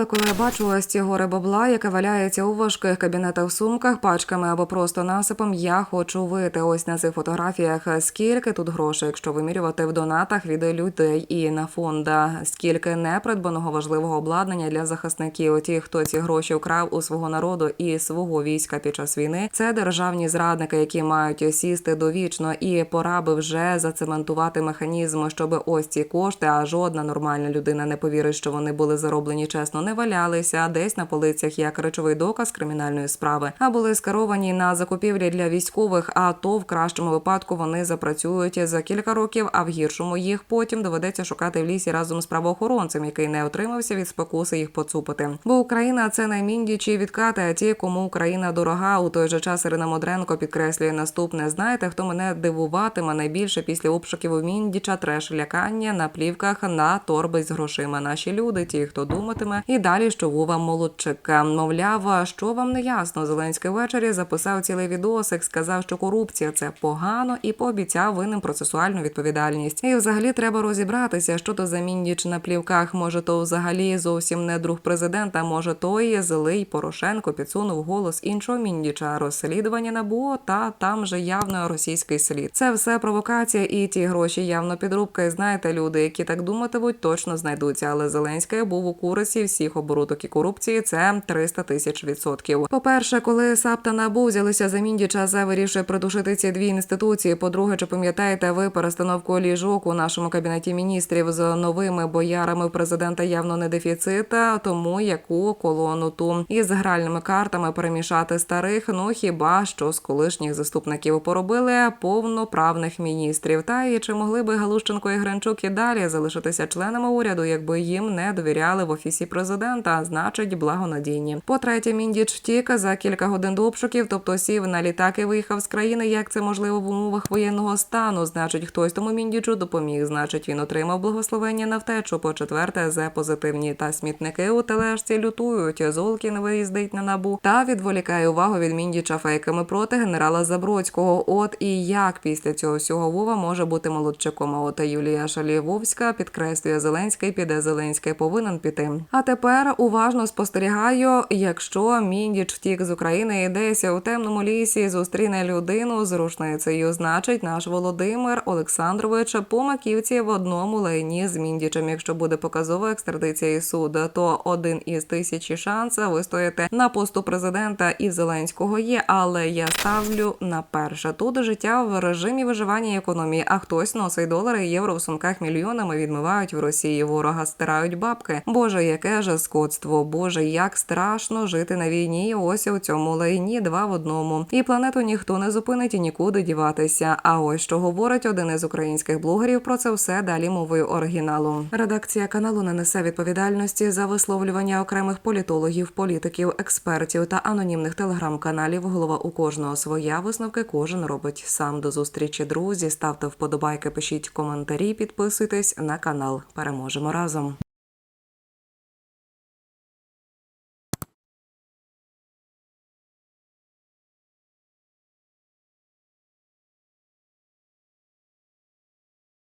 Але коли я бачу ось ці гори бабла, яке валяється у важких кабінетах сумках, пачками або просто насипом, я хочу вити. Ось на цих фотографіях скільки тут грошей, якщо вимірювати в донатах від людей і на фонда, скільки непридбаного важливого обладнання для захисників. Ті, хто ці гроші вкрав у свого народу і свого війська під час війни, це державні зрадники, які мають сісти довічно, і пора би вже зацементувати механізм, щоб ось ці кошти, а жодна нормальна людина не повірить, що вони були зароблені чесно, не валялися десь на полицях як речовий доказ кримінальної справи, а були скеровані на закупівлі для військових. А то в кращому випадку вони запрацюють за кілька років, а в гіршому їх потім доведеться шукати в лісі разом з правоохоронцем, який не отримався від спокуси їх поцупити. Бо Україна це не міндічі відкати, а ті, кому Україна дорога. У той же час Ірина Модренко підкреслює наступне. Знаєте, хто мене дивуватиме найбільше після обшуків у міндіча, треш лякання на плівках на торби з грошима. Наші люди, ті, хто думатиме, і далі що Вова молодчик. Мовляв, що вам не ясно. Зеленський ввечері записав цілий відосик, сказав, що корупція це погано, і пообіцяв винним процесуальну відповідальність. І взагалі треба розібратися, що то за міндіч на плівках. Може, то взагалі зовсім не друг президента. Може, той злий Порошенко підсунув голос іншого міндіча. Розслідування набу та там же явно російський слід. Це все провокація, і ті гроші явно підробка. І знаєте, люди, які так думатимуть, точно знайдуться. Але Зеленський був у курсі всіх оборудок і корупції. Це 300 тисяч відсотків. По перше, коли САП та НАБУ взялися за міндіча, за вирішує придушити ці дві інституції. По-друге, чи пам'ятаєте ви перестановку ліжок у нашому кабінеті міністрів з новими боярами президента явно не дефіцита, тому яку колону ту із гральними картами перемішати старих, ну хіба що з колишніх заступників поробили повноправних міністрів. Та і чи могли би Галущенко і Гринчук і далі залишитися членами уряду, якби їм не довіряли в офісі президента, значить благонадійні. По третє, міндіч втік за кілька годин до обшуків, тобто сів на літак і виїхав з країни. Як це можливо в умовах воєнного стану? Значить, хтось тому міндічу допоміг. Значить, він отримав благословення на втечу. По четверте, зе позитивні та смітники у тележці лютують. Золкін виїздить на набу та відволікає увагу від міндіча фейками проти генерала Забродського. От і як після цього всього Вова може бути молодчиком. А от Юлія Шалівовська підкреслює Зеленський, піде Зеленський повинен піти. А тепер уважно спостерігаю, якщо міндіч втік з України і десь у темному лісі зустріне людину з рушницею, значить наш Володимир Олександрович по маківці в одному лайні з міндічем. Якщо буде показова екстрадиція і суд, то один із тисячі шансів вистояти на посту президента і Зеленського є. Але я ставлю на перше тут життя в режимі виживання економії. А хтось носить долари і євро в сумках мільйонами відмивають в Росії. Ворога стирають бабки. Боже, яке же скотство! Боже, як страшно жити на війні. Ось у цьому лайні два в одному. І планету ніхто не зупинить і нікуди діватися. А ось що говорить один із українських блогерів про це все далі мовою оригіналу. Редакція каналу не несе відповідальності за висловлювання окремих політологів, політиків, експертів та анонімних телеграм-каналів. Голова у кожного своя висновки кожен робить сам. До зустрічі, друзі. Ставте вподобайки, пишіть коментарі, підписуйтесь на канал. Переможемо разом.